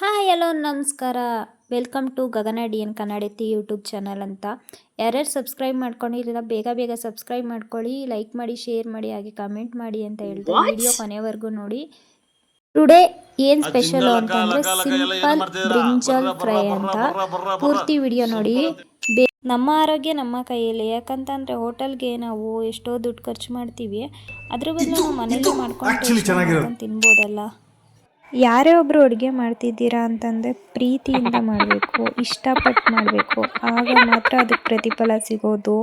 Hi hello ನಮಸ್ಕಾರ. Welcome to Gagana D N Kannadati YouTube channel ಅಂತ. ಯಾರ್ಯಾರು subscribe ಮಾಡ್ಕೊಂಡಿರಲಿಲ್ಲ ಬೇಗ ಬೇಗ ಸಬ್ಸ್ಕ್ರೈಬ್ ಮಾಡ್ಕೊಳ್ಳಿ ಲೈಕ್ ಮಾಡಿ ಶೇರ್ ಮಾಡಿ ಹಾಗೆ ಕಮೆಂಟ್ ಮಾಡಿ ಅಂತ ಹೇಳ್ತಾ ವಿಡಿಯೋ ಕೊನೆವರೆಗೂ ನೋಡಿ. ಟುಡೇ ಏನು ಸ್ಪೆಷಲ್ ಅಂತಂದರೆ ಸಿಂಪಲ್ ಬ್ರಿಂಜಲ್ ಫ್ರೈ ಅಂತ. ಪೂರ್ತಿ ವಿಡಿಯೋ ನೋಡಿ. ಬೇ ನಮ್ಮ ಆರೋಗ್ಯ ನಮ್ಮ ಕೈಯಲ್ಲಿ. ಯಾಕಂತಂದರೆ ಹೋಟೆಲ್ಗೆ ನಾವು ಎಷ್ಟೋ ದುಡ್ಡು ಖರ್ಚು ಮಾಡ್ತೀವಿ. ಅದ್ರ ಬದಲು ನಾವು ಮನೇಲಿ ಮಾಡ್ಕೊಂಡು ತಿನ್ಬೋದಲ್ಲ. ಯಾರೇ ಒಬ್ಬರು ಅಡುಗೆ ಮಾಡ್ತಿದ್ದೀರಾ ಅಂತಂದರೆ ಪ್ರೀತಿಯಿಂದ ಮಾಡಬೇಕು ಇಷ್ಟಪಟ್ಟು ಮಾಡಬೇಕು. ಆಗ ಮಾತ್ರ ಅದಕ್ಕೆ ಪ್ರತಿಫಲ ಸಿಗೋದು.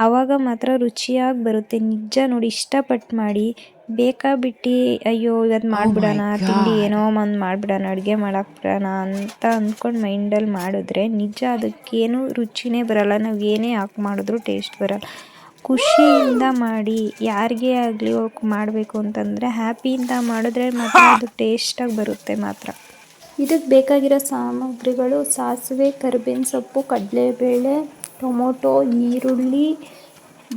ಆವಾಗ ಮಾತ್ರ ರುಚಿಯಾಗಿ ಬರುತ್ತೆ. ನಿಜ ನೋಡಿ ಇಷ್ಟಪಟ್ಟು ಮಾಡಿ ಬೇಕಾ ಬಿಟ್ಟು ಅಯ್ಯೋ ಇವತ್ತು ಮಾಡಿಬಿಡೋಣ ತಿಂಡಿ ಏನೋ ಒಂದು ಮಾಡಿಬಿಡೋಣ ಅಡುಗೆ ಮಾಡೋಕ್ಬಿಡೋಣ ಬಿಡೋಣ ಅಂತ ಅಂದ್ಕೊಂಡು ಮೈಂಡಲ್ಲಿ ಮಾಡಿದ್ರೆ ನಿಜ ಅದಕ್ಕೇನು ರುಚಿನೇ ಬರೋಲ್ಲ. ನಾವು ಏನೇ ಹಾಕಿ ಮಾಡಿದ್ರು ಟೇಸ್ಟ್ ಬರೋಲ್ಲ. ಖುಷಿಯಿಂದ ಮಾಡಿ, ಯಾರಿಗೇ ಆಗಲಿ ಮಾಡಬೇಕು ಅಂತಂದರೆ ಹ್ಯಾಪಿಯಿಂದ ಮಾಡಿದ್ರೆ ಮಾತ್ರ ಅದು ಟೇಸ್ಟಾಗಿ ಬರುತ್ತೆ ಮಾತ್ರ. ಇದಕ್ಕೆ ಬೇಕಾಗಿರೋ ಸಾಮಗ್ರಿಗಳು ಸಾಸಿವೆ, ಕರಿಬೇವಿನ ಸೊಪ್ಪು, ಕಡಲೆಬೇಳೆ, ಟೊಮೊಟೊ, ಈರುಳ್ಳಿ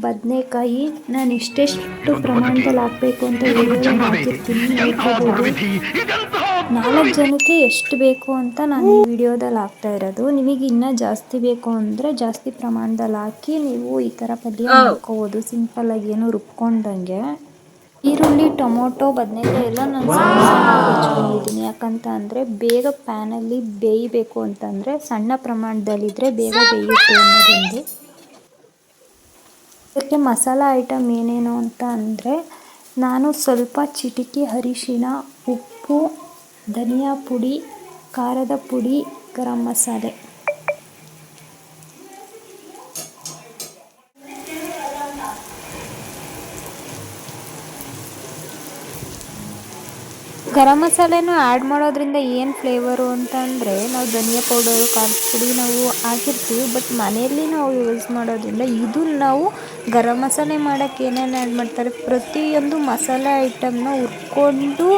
ಬದನೆಕಾಯಿ ನಾನು ಇಷ್ಟೆಷ್ಟು ಪ್ರಮಾಣದಲ್ಲಿ ಹಾಕಬೇಕು ಅಂತ ಹೇಳಿದ್ರೆ ಹಾಕಿರ್ತೀನಿ ನಾಲ್ಕು ಜನಕ್ಕೆ ಎಷ್ಟು ಬೇಕು ಅಂತ ನಾನು ಈ ವಿಡಿಯೋದಲ್ಲಿ ಹಾಕ್ತಾ ಇರೋದು. ನಿಮಗೆ ಇನ್ನೂ ಜಾಸ್ತಿ ಬೇಕು ಅಂದರೆ ಜಾಸ್ತಿ ಪ್ರಮಾಣದಲ್ಲಿ ಹಾಕಿ ನೀವು ಈ ಥರ ಪಲ್ಯ ಮಾಡ್ಕೋಬೋದು. ಸಿಂಪಲ್ಲಾಗಿ ಏನು ರುಬ್ಕೊಂಡಂಗೆ. ಈರುಳ್ಳಿ ಟೊಮೊಟೊ ಬದನೆಕಾಯಿ ಎಲ್ಲ ನಾನು ಹೆಚ್ಕೊಂಡಿದ್ದೀನಿ ಯಾಕಂತ ಅಂದರೆ ಬೇಗ ಪ್ಯಾನಲ್ಲಿ ಬೇಯಬೇಕು ಅಂತಂದರೆ ಸಣ್ಣ ಪ್ರಮಾಣದಲ್ಲಿದ್ದರೆ ಬೇಗ ಬೇಯುತ್ತೆ ಅನ್ನೋದೊಂದು. ಇದಕ್ಕೆ ಮಸಾಲ ಐಟಮ್ ಏನೇನು ಅಂತ ಅಂದರೆ, ನಾನು ಸ್ವಲ್ಪ ಚಿಟಿಕೆ ಅರಿಶಿನ, ಉಪ್ಪು, ಧನಿಯಾ ಪುಡಿ, ಖಾರದ ಪುಡಿ, ಗರಂ ಮಸಾಲೆ. ಗರಂ ಮಸಾಲೆನೂ ಆ್ಯಡ್ ಮಾಡೋದ್ರಿಂದ ಏನು ಫ್ಲೇವರು ಅಂತಂದರೆ ನಾವು ಧನಿಯಾ ಪೌಡರು ಖಾರದ ಪುಡಿ ನಾವು ಹಾಕಿರ್ತೀವಿ ಬಟ್ ಮನೆಯಲ್ಲಿ ನಾವು ಯೂಸ್ ಮಾಡೋದ್ರಿಂದ ಇದು ನಾವು ಗರಂ ಮಸಾಲೆ ಮಾಡೋಕ್ಕೆ ಏನೇನು ಆ್ಯಡ್ ಮಾಡ್ತಾರೆ, ಪ್ರತಿಯೊಂದು ಮಸಾಲೆ ಐಟಮ್ನ ಹುರ್ಕೊಂಡು,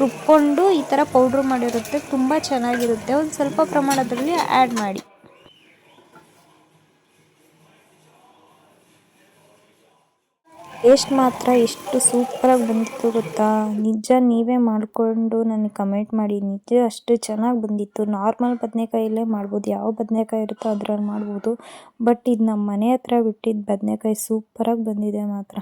ರುಬ್ಕೊಂಡು ಈ ಥರ ಪೌಡ್ರ್ ಮಾಡಿರುತ್ತೆ, ತುಂಬ ಚೆನ್ನಾಗಿರುತ್ತೆ. ಒಂದು ಸ್ವಲ್ಪ ಪ್ರಮಾಣದಲ್ಲಿ ಆ್ಯಡ್ ಮಾಡಿ. ಟೇಸ್ಟ್ ಮಾತ್ರ ಎಷ್ಟು ಸೂಪರಾಗಿ ಬಂದಿತ್ತು ಗೊತ್ತಾ? ನಿಜ ನೀವೇ ಮಾಡಿಕೊಂಡು ನನಗೆ ಕಮೆಂಟ್ ಮಾಡಿ. ನಿಜ ಅಷ್ಟು ಚೆನ್ನಾಗಿ ಬಂದಿತ್ತು. ನಾರ್ಮಲ್ ಬದನೇಕಾಯಲ್ಲೇ ಮಾಡ್ಬೋದು. ಯಾವ ಬದನೇಕಾಯಿ ಇರುತ್ತೋ ಅದ್ರಲ್ಲಿ ಮಾಡ್ಬೋದು. ಬಟ್ ಇದು ನಮ್ಮ ಮನೆ ಹತ್ರ ಬಿಟ್ಟಿದ್ದು ಬದನೇಕಾಯಿ ಸೂಪರಾಗಿ ಬಂದಿದೆ ಮಾತ್ರ.